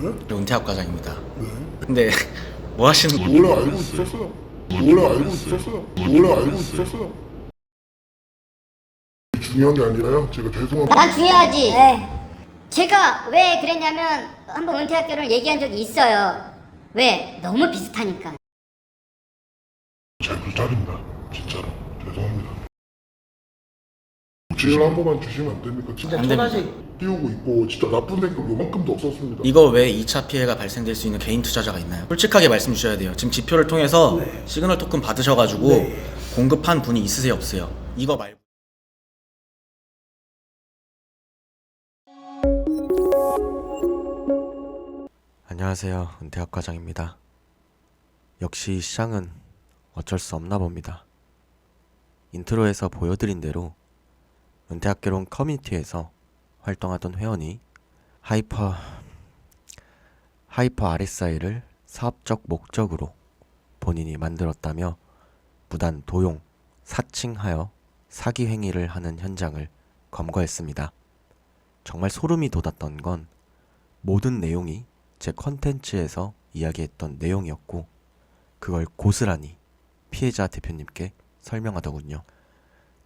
네? 저 은퇴학 과장입니다. 네. 근데 뭐 하시는 거예요? 원래 알고 있었어요. 원래 알고 있었어요. 원래 알고 있었어요. 중요한 게 아니라요. 제가 죄송합니다. 난 중요하지. 제가 왜 그랬냐면 한번 은퇴학 결혼을 얘기한 적이 있어요. 왜? 너무 비슷하니까. 제 불찰입니다. 진짜로. 죄송합니다. 지금 한 번만 주시면 안 됩니까? 진짜 안 됩니다. 띄우고 있고 진짜 나쁜 생각 요만큼도 없었습니다. 이거 외에 2차 피해가 발생될 수 있는 개인 투자자가 있나요? 솔직하게 말씀 주셔야 돼요. 지금 지표를 통해서 시그널 토큰 받으셔가지고 공급한 분이 있으세요 없어요? 이거 말고 안녕하세요. 은퇴학 과장입니다. 역시 시장은 어쩔 수 없나 봅니다. 인트로에서 보여드린 대로 은퇴학개론 커뮤니티에서 활동하던 회원이 하이퍼 하이퍼 RSI를 사업적 목적으로 본인이 만들었다며 무단 도용, 사칭하여 사기 행위를 하는 현장을 검거했습니다. 정말 소름이 돋았던 건 모든 내용이 제 컨텐츠에서 이야기했던 내용이었고 그걸 고스란히 피해자 대표님께 설명하더군요.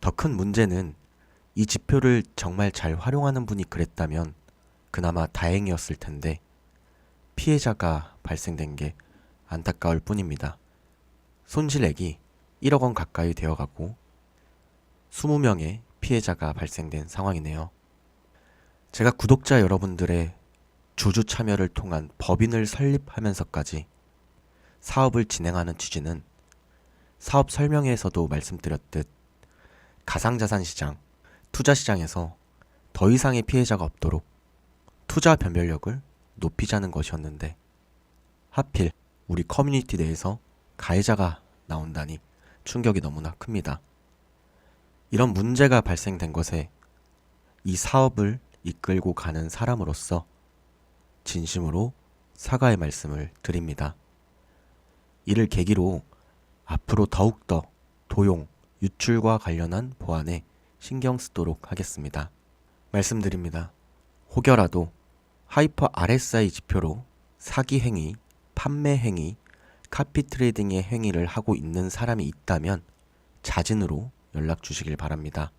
더 큰 문제는 이 지표를 정말 잘 활용하는 분이 그랬다면 그나마 다행이었을 텐데 피해자가 발생된 게 안타까울 뿐입니다. 손실액이 1억 원 가까이 되어가고 20명의 피해자가 발생된 상황이네요. 제가 구독자 여러분들의 주주 참여를 통한 법인을 설립하면서까지 사업을 진행하는 취지는 사업 설명회에서도 말씀드렸듯 가상자산 시장, 투자 시장에서 더 이상의 피해자가 없도록 투자 변별력을 높이자는 것이었는데 하필 우리 커뮤니티 내에서 가해자가 나온다니 충격이 너무나 큽니다. 이런 문제가 발생된 것에 이 사업을 이끌고 가는 사람으로서 진심으로 사과의 말씀을 드립니다. 이를 계기로 앞으로 더욱더 도용, 유출과 관련한 보안에 신경 쓰도록 하겠습니다. 말씀드립니다. 혹여라도 하이퍼 RSI 지표로 사기 행위, 판매 행위, 카피 트레이딩의 행위를 하고 있는 사람이 있다면 자진으로 연락 주시길 바랍니다.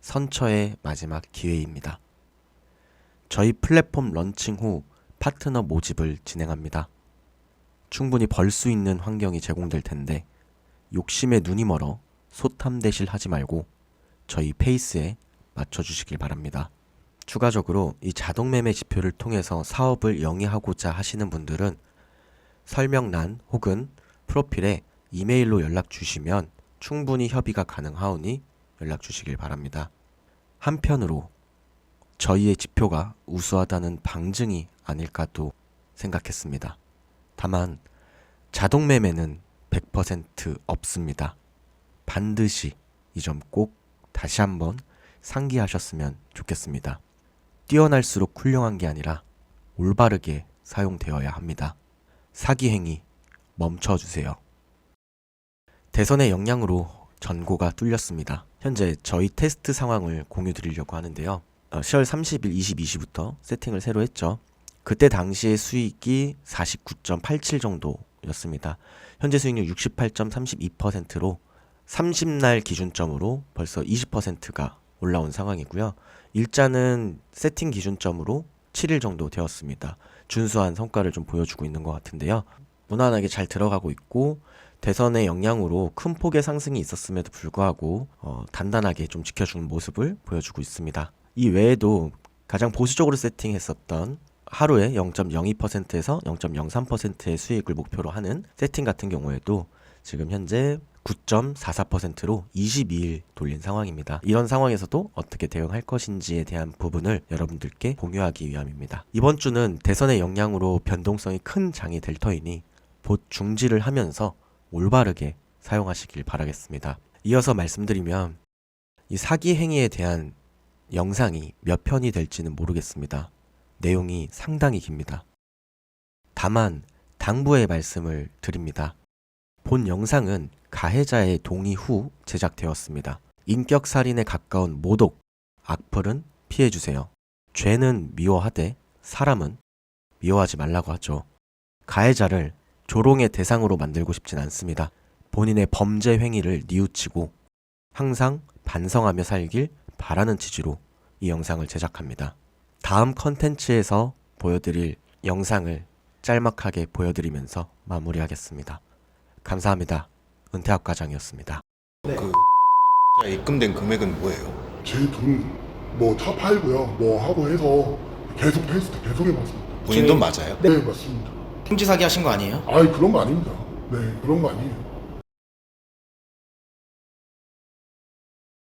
선처의 마지막 기회입니다. 저희 플랫폼 런칭 후 파트너 모집을 진행합니다. 충분히 벌 수 있는 환경이 제공될 텐데 욕심에 눈이 멀어 소탐대실 하지 말고 저희 페이스에 맞춰주시길 바랍니다. 추가적으로 이 자동매매 지표를 통해서 사업을 영위하고자 하시는 분들은 설명란 혹은 프로필에 이메일로 연락 주시면 충분히 협의가 가능하오니 연락 주시길 바랍니다. 한편으로 저희의 지표가 우수하다는 방증이 아닐까도 생각했습니다. 다만 자동 매매는 100% 없습니다. 반드시 이 점 꼭 다시 한번 상기하셨으면 좋겠습니다. 뛰어날수록 훌륭한 게 아니라 올바르게 사용되어야 합니다. 사기 행위 멈춰주세요. 대선의 영향으로 전고가 뚫렸습니다. 현재 저희 테스트 상황을 공유 드리려고 하는데요. 어, 10월 30일 22시부터 세팅을 새로 했죠. 그때 당시의 수익이 49.87 정도였습니다. 현재 수익률 68.32%로 30날 기준점으로 벌써 20%가 올라온 상황이고요. 일자는 세팅 기준점으로 7일 정도 되었습니다. 준수한 성과를 좀 보여주고 있는 것 같은데요. 무난하게 잘 들어가고 있고 대선의 영향으로 큰 폭의 상승이 있었음에도 불구하고 어, 단단하게 좀 지켜주는 모습을 보여주고 있습니다. 이 외에도 가장 보수적으로 세팅했었던 하루에 0.02%에서 0.03%의 수익을 목표로 하는 세팅 같은 경우에도 지금 현재 9.44%로 22일 돌린 상황입니다. 이런 상황에서도 어떻게 대응할 것인지에 대한 부분을 여러분들께 공유하기 위함입니다. 이번 주는 대선의 영향으로 변동성이 큰 장이 될 터이니 봇 중지를 하면서 올바르게 사용하시길 바라겠습니다. 이어서 말씀드리면 이 사기 행위에 대한 영상이 몇 편이 될지는 모르겠습니다. 내용이 상당히 깁니다. 다만 당부의 말씀을 드립니다. 본 영상은 가해자의 동의 후 제작되었습니다. 인격 살인에 가까운 모독, 악플은 피해주세요. 죄는 미워하되 사람은 미워하지 말라고 하죠. 가해자를 조롱의 대상으로 만들고 싶진 않습니다. 본인의 범죄 행위를 뉘우치고 항상 반성하며 살길 바라는 취지로 이 영상을 제작합니다. 다음 컨텐츠에서 보여드릴 영상을 짤막하게 보여드리면서 마무리하겠습니다. 감사합니다. 은퇴학 과장이었습니다. 그 계좌에 입금된 금액은 뭐예요? 제돈뭐다 팔고요. 뭐 하고 해서 계속 테스트 계속 해봤습니다. 본인 돈 맞아요? 네 맞습니다. 통지 사기 하신 거 아니에요? 아이 그런 거 아닙니다. 네 그런 거 아니에요.